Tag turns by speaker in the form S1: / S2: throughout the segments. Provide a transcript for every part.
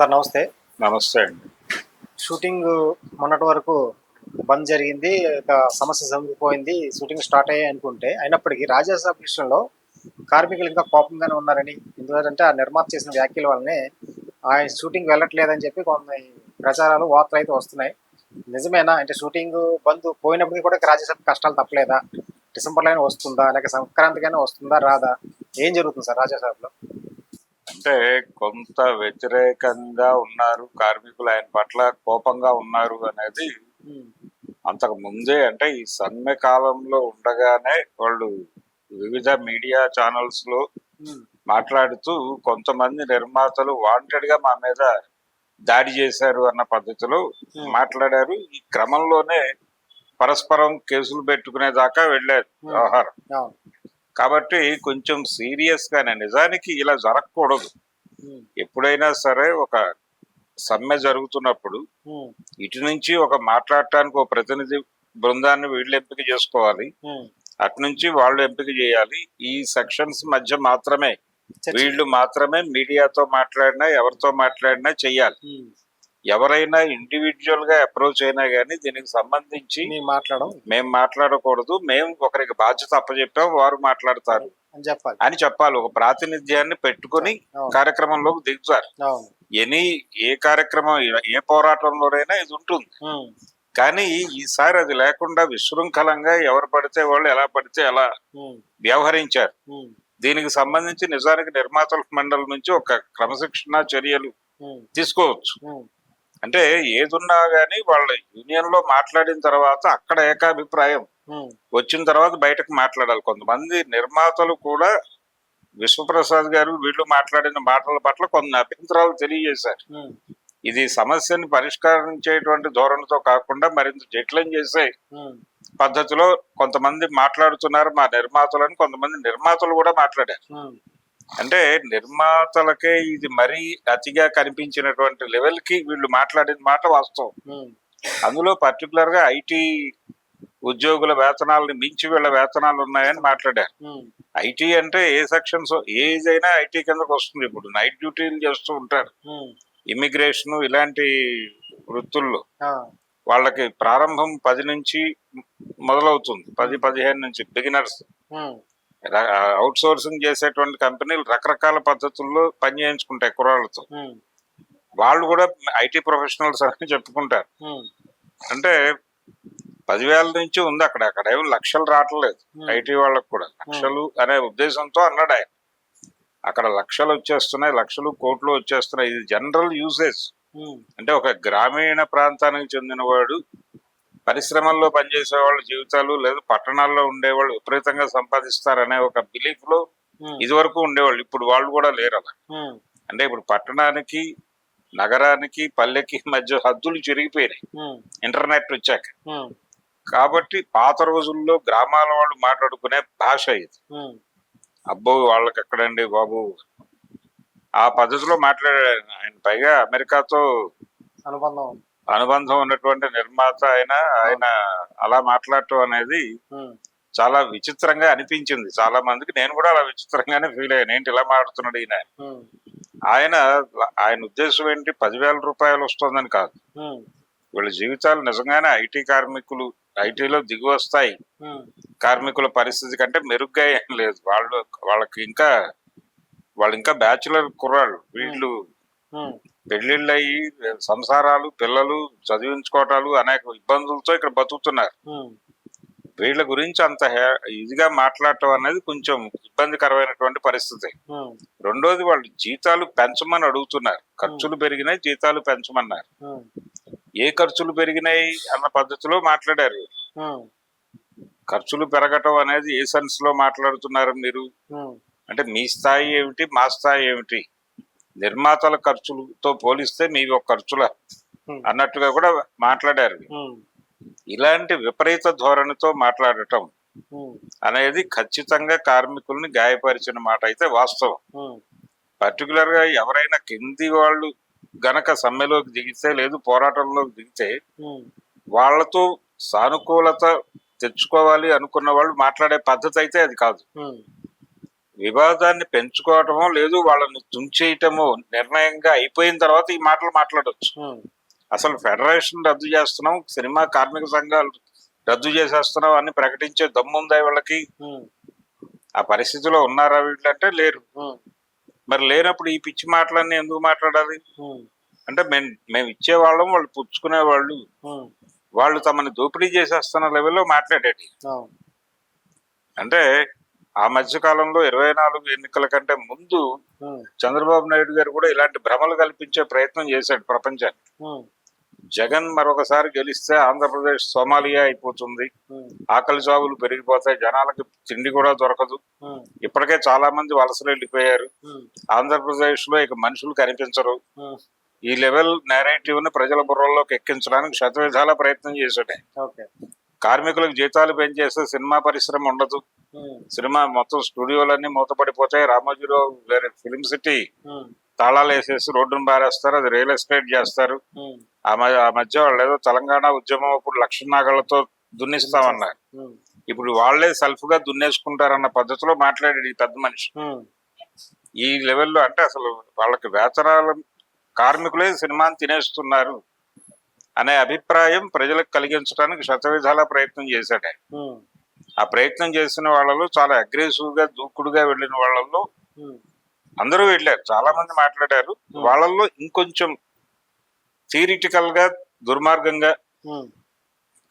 S1: Sir నమస్తే.
S2: నమస్తే అండి.
S1: షూటింగ్ మొన్నటి వరకు బంద్ జరిగింది. ఇక సమస్య సమగిపోయింది. షూటింగ్ స్టార్ట్ అయ్యాయి అనుకుంటే. అయినప్పటికీ రాజ్యసభ విషయంలో కార్మికులు ఇంకా కోపంగానే ఉన్నారని ఎందుకంటే ఆ నిర్మాత చేసిన వ్యాఖ్యల వల్లనే ఆయన షూటింగ్ వెళ్ళట్లేదని చెప్పి కొన్ని ప్రచారాలు వార్తలు అయితే వస్తున్నాయి. నిజమేనా? అంటే షూటింగ్ బంద్ పోయినప్పటికీ కూడా రాజ్యసభ కష్టాలు తప్పలేదా? డిసెంబర్లోనే వస్తుందా? లేక సంక్రాంతిగానే వస్తుందా? రాదా? ఏం జరుగుతుంది సార్ రాజ్యసభలో?
S2: అంటే కొంత వ్యతిరేకంగా ఉన్నారు. కార్మికులు ఆయన పట్ల కోపంగా ఉన్నారు అనేది అంతకు ముందే అంటే ఈ సమ్మె కాలంలో ఉండగానే వాళ్ళు వివిధ మీడియా ఛానల్స్లో మాట్లాడుతూ కొంతమంది నిర్మాతలు వాంటెడ్గా మా మీద దాడి చేశారు అన్న పద్ధతిలో మాట్లాడారు. ఈ క్రమంలోనే పరస్పరం కేసులు పెట్టుకునే దాకా వెళ్ళారు వ్యవహారం. కాబట్టి కొంచెం సీరియస్ గానే నిజానికి ఇలా జరగకూడదు ఎప్పుడైనా సరే ఒక సమ్మె జరుగుతున్నప్పుడు ఇటు నుంచి ఒక మాట్లాడటానికి ఒక ప్రతినిధి బృందాన్ని వీళ్ళు ఎంపిక చేసుకోవాలి
S1: ఉమ్.
S2: అటు నుంచి వాళ్ళు ఎంపిక చేయాలి ఈ సెక్షన్స్ మధ్య మాత్రమే. వీళ్ళు మాత్రమే మీడియాతో మాట్లాడినా ఎవరితో మాట్లాడినా చెయ్యాలి. ఎవరైనా ఇండివిజువల్గా అప్రోచ్ అయినా గానీ దీనికి సంబంధించి
S1: మేము మాట్లాడడం.
S2: మేము మాట్లాడకూడదు. మేము ఒకరికి బాధ్యత అప్పచెప్పాం వారు మాట్లాడతారు
S1: అని చెప్పాలి.
S2: అని చెప్పాలి. ఒక ప్రాతినిధ్యాన్ని పెట్టుకుని కార్యక్రమంలోకి దిగుతారు. ఎనీ ఏ కార్యక్రమం ఏ పోరాటంలోనైనా ఇది ఉంటుంది. కానీ ఈసారి అది లేకుండా విశృంఖలంగా ఎవరు పడితే వాళ్ళు ఎలా పడితే ఎలా వ్యవహరించారు. దీనికి సంబంధించి నిజానికి నిర్మాతల మండలి నుంచి ఒక క్రమశిక్షణ చర్యలు తీసుకోవచ్చు. అంటే ఏదున్నా గానీ వాళ్ళ యూనియన్లో మాట్లాడిన తర్వాత అక్కడ ఏకాభిప్రాయం. వచ్చిన తర్వాత బయటకు మాట్లాడాలి. కొంతమంది నిర్మాతలు కూడా విశ్వప్రసాద్ గారు వీళ్ళు మాట్లాడిన మాటల పట్ల కొన్ని అభ్యంతరాలు తెలియజేశారు. ఇది సమస్యని పరిష్కరించేటువంటి ధోరణితో కాకుండా మరింత జటిలం చేసే పద్ధతిలో కొంతమంది మాట్లాడుతున్నారు మా నిర్మాతలని కొంతమంది నిర్మాతలు కూడా మాట్లాడారు. అంటే నిర్మాతలకే ఇది మరీ అతిగా కనిపించినటువంటి లెవెల్కి వీళ్ళు మాట్లాడిన మాట వాస్తవం. అందులో పర్టికులర్గా ఐటీ ఉద్యోగుల వేతనాలని మించి వీళ్ళ వేతనాలు ఉన్నాయని మాట్లాడారు. ఐటీ అంటే ఏ సెక్షన్స్ ఏజ్ అయినా ఐటీ కిందకు వస్తుంది. ఇప్పుడు నైట్ డ్యూటీలు చేస్తూ ఉంటారు. ఇమిగ్రేషన్ ఇలాంటి వృత్తుల్లో వాళ్ళకి ప్రారంభం పది నుంచి మొదలవుతుంది. పది పదిహేను నుంచి బిగినర్స్. అవుట్ సోర్సింగ్ చేసేటువంటి కంపెనీలు రకరకాల పద్ధతుల్లో పని చేయించుకుంటాయి కుర్రాళ్ళతో వాళ్ళు కూడా ఐటీ ప్రొఫెషనల్స్ అని చెప్పుకుంటారు. అంటే పదివేల నుంచి ఉంది అక్కడ అక్కడ ఏమి లక్షలు రావట్లేదు. ఐటీ వాళ్ళకు కూడా. లక్షలు అనే ఉద్దేశంతో అన్నాడు ఆయన. అక్కడ లక్షలు వచ్చేస్తున్నాయి లక్షలు కోట్లు వచ్చేస్తున్నాయి. ఇది జనరల్ యూసేజ్. అంటే ఒక గ్రామీణ ప్రాంతానికి చెందినవాడు పరిశ్రమల్లో పనిచేసే వాళ్ళ జీవితాలు లేదా పట్టణాల్లో ఉండేవాళ్ళు విపరీతంగా సంపాదిస్తారనే ఒక బిలీఫ్లో
S1: ఉమ్,
S2: ఇదివరకు ఉండేవాళ్ళు. ఇప్పుడు వాళ్ళు కూడా లేరు అలా.
S1: ఉమ్,
S2: అంటే ఇప్పుడు పట్టణానికి నగరానికి పల్లెకి మధ్య హద్దులు చిరిగిపోయినాయి. ఇంటర్నెట్ వచ్చాక.
S1: ఉమ్,
S2: కాబట్టి పాత రోజుల్లో గ్రామాల వాళ్ళు మాట్లాడుకునే భాష ఇది. అబ్బో వాళ్ళకి ఎక్కడండి బాబు? ఆ పద్ధతిలో మాట్లాడాడు. ఆయన. పైగా అమెరికాతో
S1: అనుబంధం
S2: అనుబంధం ఉన్నటువంటి నిర్మాత ఆయన ఆయన అలా మాట్లాడటం అనేది చాలా విచిత్రంగా అనిపించింది. చాలా మందికి నేను కూడా అలా విచిత్రంగానే ఫీల్ అయ్యాను. ఏంటి ఇలా మాట్లాడుతున్నాడు ఈయన ఆయన ఆయన ఉద్దేశం ఏంటి? పదివేల రూపాయలు వస్తుందని కాదు. వీళ్ళ జీవితాలు నిజంగానే ఐటీ కార్మికులు ఐటీలో దిగి వస్తాయి. కార్మికుల పరిస్థితి కంటే మెరుగ్గా ఏం లేదు. వాళ్ళు వాళ్ళకి ఇంకా వాళ్ళు ఇంకా బ్యాచులర్ కుర్రాళ్ళు. వీళ్ళు పెళ్ళిళ్ళు అయ్యి సంసారాలు పిల్లలు చదివించుకోవటాలు అనేక ఇబ్బందులతో ఇక్కడ బతుకుతున్నారు. వీళ్ళ గురించి అంత ఇదిగా మాట్లాడటం అనేది కొంచెం ఇబ్బందికరమైనటువంటి పరిస్థితి. రెండోది వాళ్ళు జీతాలు పెంచమని అడుగుతున్నారు. ఖర్చులు పెరిగినాయి జీతాలు పెంచమన్నారు. ఏ ఖర్చులు పెరిగినాయి అన్న పద్ధతిలో మాట్లాడారు ఖర్చులు పెరగటం అనేది ఏ సెన్స్లో మాట్లాడుతున్నారు మీరు? అంటే మీ స్థాయి ఏమిటి మా స్థాయి ఏమిటి? నిర్మాతల ఖర్చులతో పోలిస్తే మీవి ఒక ఖర్చుల అన్నట్టుగా కూడా మాట్లాడారు. ఇలాంటి విపరీత ధోరణితో మాట్లాడటం అనేది ఖచ్చితంగా కార్మికుల్ని గాయపరిచిన మాట అయితే వాస్తవం. పర్టికులర్గా ఎవరైనా కింది వాళ్ళు గనక సమ్మెలోకి దిగితే లేదు పోరాటంలోకి దిగితే
S1: ఉమ్,
S2: వాళ్ళతో సానుకూలత తెచ్చుకోవాలి అనుకున్న వాళ్ళు మాట్లాడే పద్ధతి అయితే అది కాదు. వివాదాన్ని పెంచుకోవటమో లేదు వాళ్ళని తుంచేయటమో నిర్ణయంగా అయిపోయిన తర్వాత ఈ మాటలు మాట్లాడొచ్చు.
S1: ఉమ్,
S2: అసలు ఫెడరేషన్ రద్దు చేస్తున్నాం సినిమా కార్మిక సంఘాలు రద్దు చేసేస్తున్నాం అని ప్రకటించే దమ్ముందా వీళ్ళకి?
S1: ఉమ్,
S2: ఆ పరిస్థితిలో ఉన్నారా వీళ్ళంటే లేరు.
S1: ఉమ్,
S2: మరి లేనప్పుడు ఈ పిచ్చి మాటలన్నీ ఎందుకు మాట్లాడాలి? అంటే మేము మేము ఇచ్చేవాళ్ళం వాళ్ళు పుచ్చుకునే వాళ్ళు వాళ్ళు తమని దోపిడీ చేసేస్తున్న లెవెల్లో మాట్లాడేది
S1: అవును.
S2: అంటే ఆ మధ్య కాలంలో ఇరవై నాలుగు ఎన్నికల కంటే ముందు చంద్రబాబు నాయుడు గారు కూడా ఇలాంటి భ్రమలు కల్పించే ప్రయత్నం చేశాడు ప్రపంచాన్ని జగన్ మరొకసారి గెలిస్తే ఆంధ్రప్రదేశ్ సోమాలియా అయిపోతుంది. ఆకలి సాగులు పెరిగిపోతాయి జనాలకి తిండి కూడా దొరకదు. ఇప్పటికే చాలా మంది వలసలు వెళ్ళిపోయారు. ఆంధ్రప్రదేశ్లో ఇక మనుషులు కనిపించరు. ఈ లెవెల్ నేరేటివ్ని ప్రజల బుర్రల్లోకి ఎక్కించడానికి శతవిధాల ప్రయత్నం చేశాడే. కార్మికులకు జీతాలు పెంచేస్తే సినిమా పరిశ్రమ ఉండదు. సినిమా మొత్తం స్టూడియోలన్నీ మూతపడిపోతాయి. రామోజీరావు వేరే ఫిలిం సిటీ తాళాలు వేసేసి రోడ్డును బారేస్తారు అది రియల్ ఎస్టేట్ చేస్తారు. ఆ మధ్య వాళ్ళు ఏదో తెలంగాణ ఉద్యమం అప్పుడు లక్ష నాగలతో దున్నిస్తామన్నారు ఇప్పుడు వాళ్ళే సెల్ఫ్గా దున్నేసుకుంటారన్న పద్ధతిలో మాట్లాడాడు ఈ పెద్ద మనిషి. ఈ లెవెల్లో అంటే అసలు వాళ్ళకి వేతనాలు కార్మికులే సినిమాని తినేస్తున్నారు. అనే అభిప్రాయం ప్రజలకు కలిగించడానికి శతవిధాల ప్రయత్నం చేశాడు ఆయన. ఆ ప్రయత్నం చేసిన వాళ్ళలో చాలా అగ్రెసివ్గా దూకుడుగా వెళ్ళిన వాళ్ళల్లో అందరూ వెళ్ళారు. చాలా మంది మాట్లాడారు. వాళ్ళల్లో ఇంకొంచెం థియరిటికల్గా దుర్మార్గంగా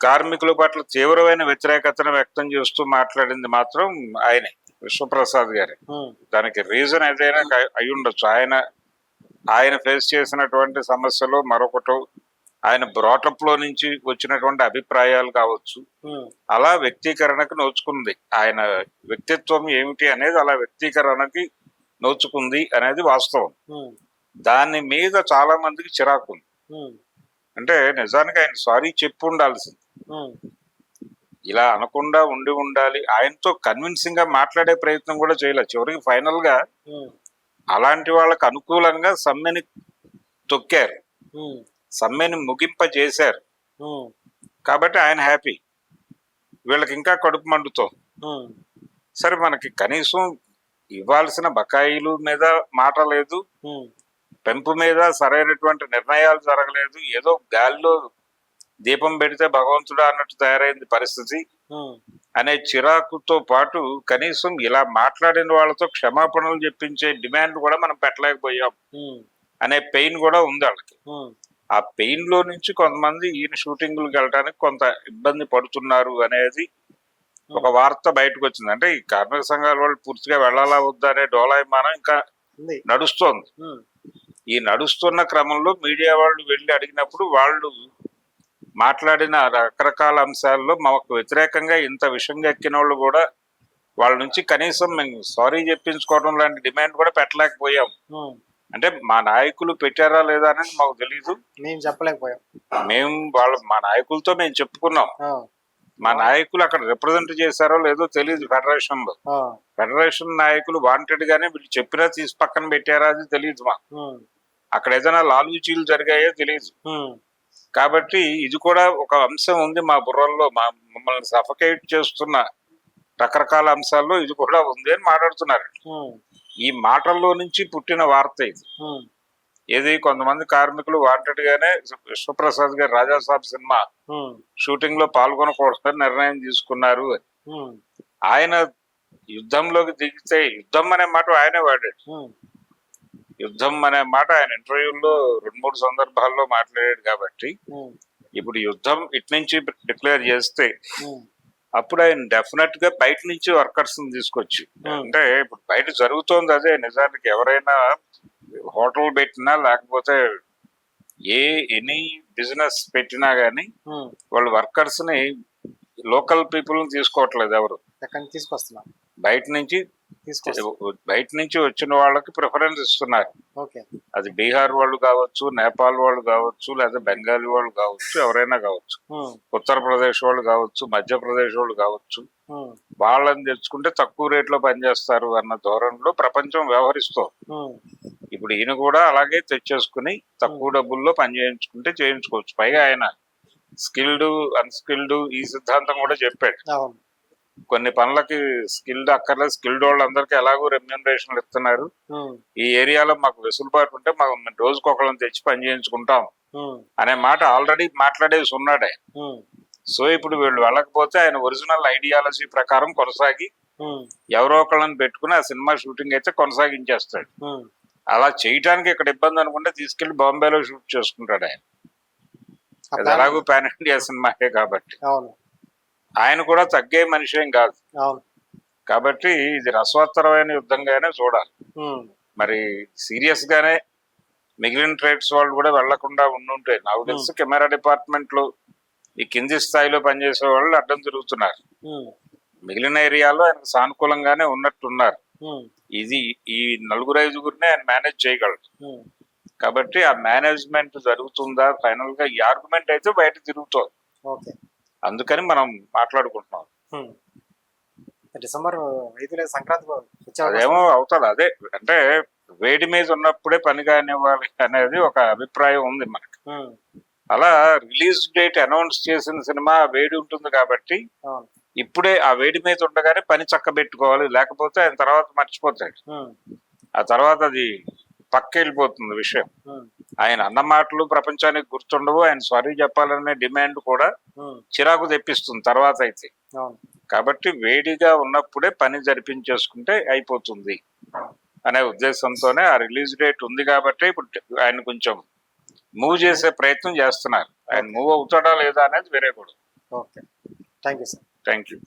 S2: కార్మికుల పట్ల తీవ్రమైన వ్యతిరేకతను వ్యక్తం చేస్తూ మాట్లాడింది మాత్రం ఆయనే విశ్వప్రసాద్ గారే. దానికి రీజన్ ఏదైనా అయి ఉండొచ్చు. ఆయన ఆయన ఫేస్ చేసినటువంటి సమస్యలు మరొకటి ఆయన బ్రాటప్లో నుంచి వచ్చినటువంటి అభిప్రాయాలు కావచ్చు అలా వ్యక్తీకరణకు నోచుకుంది. ఆయన వ్యక్తిత్వం ఏమిటి అనేది అలా వ్యక్తీకరణకి నోచుకుంది అనేది వాస్తవం. దాని మీద చాలా మందికి చిరాకు అంటే నిజానికి ఆయన సారీ చెప్పు ఉండాల్సింది. ఇలా అనకుండా ఉండి ఉండాలి. ఆయనతో కన్విన్సింగ్గా మాట్లాడే ప్రయత్నం కూడా చేయలేదు చివరికి
S1: ఫైనల్గా
S2: అలాంటి వాళ్ళకు అనుకూలంగా సమ్మెని తొక్కారు. సమ్మెని ముగింప చేశారు
S1: ఉమ్,
S2: కాబట్టి ఆయన హ్యాపీ. వీళ్ళకి ఇంకా కడుపు మండుతోంది
S1: ఉమ్,
S2: సరే మనకి కనీసం ఇవ్వాల్సిన బకాయిలు మీద మాట లేదు. పెంపు మీద సరైనటువంటి నిర్ణయాలు జరగలేదు. ఏదో గాలిలో దీపం పెడితే భగవంతుడు అన్నట్టు తయారైంది పరిస్థితి. అనే చిరాకుతో పాటు కనీసం ఇలా మాట్లాడిన వాళ్ళతో క్షమాపణలు చెప్పించే డిమాండ్ కూడా మనం పెట్టలేకపోయాం. అనే పెయిన్ కూడా ఉంది వాళ్ళకి. ఆ పెయిన్లో నుంచి కొంతమంది ఈయన షూటింగ్లకు వెళ్ళడానికి కొంత ఇబ్బంది పడుతున్నారు అనేది ఒక వార్త బయటకు వచ్చింది. అంటే ఈ కార్మిక సంఘాల వాళ్ళు పూర్తిగా వెళ్ళాలా వద్దా అనే డోలాయమానం ఇంకా నడుస్తోంది. ఈ నడుస్తున్న క్రమంలో మీడియా వాళ్ళు వెళ్ళి అడిగినప్పుడు వాళ్ళు మాట్లాడిన రకరకాల అంశాల్లో మాకు వ్యతిరేకంగా ఇంత విషంగా ఎక్కిన వాళ్ళు కూడా వాళ్ళ నుంచి కనీసం మేము సారీ చెప్పించుకోవడం లాంటి డిమాండ్ కూడా పెట్టలేకపోయాం. అంటే మా నాయకులు పెట్టారా లేదా అనేది మాకు తెలియదు
S1: మేము చెప్పలేకపోయాం.
S2: మేము వాళ్ళ మా నాయకులతో మేము చెప్పుకున్నాం. మా నాయకులు అక్కడ రిప్రజెంట్ చేశారో లేదో తెలియదు
S1: ఫెడరేషన్లో.
S2: ఫెడరేషన్ నాయకులు వాంటెడ్ గానే వీళ్ళు చెప్పినా తీసి పక్కన పెట్టారా అది తెలియదు మా
S1: ఉమ్,
S2: అక్కడ ఏదైనా లాలూచీలు జరిగాయో తెలియదు కాబట్టి ఇది కూడా ఒక అంశం ఉంది మా బుర్రల్లో మా మమ్మల్ని సఫకేట్ చేస్తున్న రకరకాల అంశాల్లో ఇది కూడా ఉంది అని మాట్లాడుతున్నారు. ఈ మాటల్లో నుంచి పుట్టిన వార్త ఇది. ఏది కొంతమంది కార్మికులు వాంటెడ్ గానే విశ్వప్రసాద్ గారు రాజాసాబ్ సినిమా షూటింగ్లో పాల్గొనకూడదని నిర్ణయం తీసుకున్నారు ఆయన యుద్ధంలోకి దిగితే యుద్ధం అనే మాట ఆయనే వాడాడు. యుద్ధం అనే మాట ఆయన ఇంటర్వ్యూల్లో రెండు మూడు సందర్భాల్లో మాట్లాడాడు కాబట్టి ఇప్పుడు యుద్ధం ఇటు నుంచి డిక్లేర్ చేస్తే అప్పుడు ఆయన డెఫినెట్గా బయట నుంచి వర్కర్స్ తీసుకొచ్చి.
S1: Hmm.
S2: అంటే ఇప్పుడు బయట జరుగుతోంది అదే నిజానికి ఎవరైనా హోటల్ పెట్టినా లేకపోతే ఏ ఎనీ బిజినెస్ పెట్టినా గానీ
S1: ఉమ్,
S2: వాళ్ళు వర్కర్స్ని లోకల్ పీపుల్ తీసుకోవట్లేదు ఎవరు.
S1: ఎక్కడి నుంచి తీసుకొస్తున్నాం
S2: బయట నుంచి బయట నుంచి వచ్చిన వాళ్ళకి ప్రిఫరెన్స్ ఇస్తున్నారు. అది బీహార్ వాళ్ళు కావచ్చు నేపాల్ వాళ్ళు కావచ్చు లేదా బెంగాలీ వాళ్ళు కావచ్చు ఎవరైనా కావచ్చు. ఉత్తరప్రదేశ్ వాళ్ళు కావచ్చు మధ్యప్రదేశ్ వాళ్ళు కావచ్చు. వాళ్ళని తెచ్చుకుంటే తక్కువ రేట్లో పనిచేస్తారు అన్న ధోరణిలో ప్రపంచం వ్యవహరిస్తోంది ఇప్పుడు ఈయన కూడా అలాగే తెచ్చేసుకుని తక్కువ డబ్బుల్లో పని చేయించుకుంటే చేయించుకోవచ్చు. పైగా ఆయన స్కిల్డ్ అన్స్కిల్డ్ ఈ సిద్ధాంతం కూడా చెప్పాడు. కొన్ని పనులకి స్కిల్డ్ అక్కర్లేదు. స్కిల్డ్ వాళ్ళందరికీ ఎలాగో రెమ్యూనరేషన్లు ఇస్తున్నారు. ఈ ఏరియాలో మాకు వెసులుబాటు ఉంటే మాకు రోజుకి ఒకళ్ళని తెచ్చి పని చేయించుకుంటాం అనే మాట ఆల్రెడీ మాట్లాడేసి ఉన్నాడే. సో ఇప్పుడు వీళ్ళు వెళ్ళకపోతే ఆయన ఒరిజినల్ ఐడియాలజీ ప్రకారం కొనసాగి ఎవరో ఒకళ్ళని పెట్టుకుని ఆ సినిమా షూటింగ్ అయితే కొనసాగించేస్తాడు. అలా చేయడానికి ఇక్కడ ఇబ్బంది అనుకుంటే తీసుకెళ్ళి బాంబేలో షూట్ చేసుకుంటాడు ఆయన. ఎలాగో పాన్ ఇండియా సినిమాయే కాబట్టి.
S1: అవును.
S2: ఆయన కూడా తగ్గే మనిషి ఏం కాదు. కాబట్టి ఇది రసవత్తరమైన యుద్ధంగానే చూడాలి. మరి సీరియస్ గానే మిగిలిన ట్రేడ్స్ వాళ్ళు కూడా వెళ్ళకుండా ఉండుంటే నాకు తెలిసి కెమెరా డిపార్ట్మెంట్లో ఈ కింది స్థాయిలో పనిచేసే వాళ్ళు అడ్డం తిరుగుతున్నారు. మిగిలిన ఏరియాలో ఆయనకు సానుకూలంగానే ఉన్నట్టున్నారు. ఇది ఈ నలుగురు ఐదుగురిని ఆయన మేనేజ్ చేయగలరు. కాబట్టి ఆ మేనేజ్మెంట్ జరుగుతుందా? ఫైనల్గా ఈ ఆర్గ్యుమెంట్ అయితే బయట తిరుగుతుంది. అందుకని మనం మాట్లాడుకుంటున్నాం.
S1: డిసెంబర్ సంక్రాంతి
S2: అదేమో అవుతుంది. అదే అంటే వేడి మీద ఉన్నప్పుడే పని కానివ్వాలి అనేది ఒక అభిప్రాయం ఉంది మనకి. అలా రిలీజ్ డేట్ అనౌన్స్ చేసిన సినిమా వేడి ఉంటుంది కాబట్టి ఇప్పుడే ఆ వేడి మీద ఉండగానే పని చక్కబెట్టుకోవాలి. లేకపోతే ఆయన తర్వాత మర్చిపోతాడు. ఆ తర్వాత అది పక్క వెళ్ళిపోతుంది విషయం ఆయన అన్న మాటలు ప్రపంచానికి గుర్తుండవు. ఆయన సారీ చెప్పాలనే డిమాండ్ కూడా చిరాకు తెప్పిస్తుంది తర్వాత అయితే. కాబట్టి వేడిగా ఉన్నప్పుడే పని జరిపించేసుకుంటే అయిపోతుంది అనే ఉద్దేశంతోనే ఆ రిలీజ్ డేట్ ఉంది కాబట్టి ఇప్పుడు ఆయన కొంచెం మూవ్ చేసే ప్రయత్నం చేస్తున్నారు. ఆయన మూవ్ అవుతాడా లేదా అనేది వేరే కూడా.
S1: Okay. Thank you sir.
S2: Thank you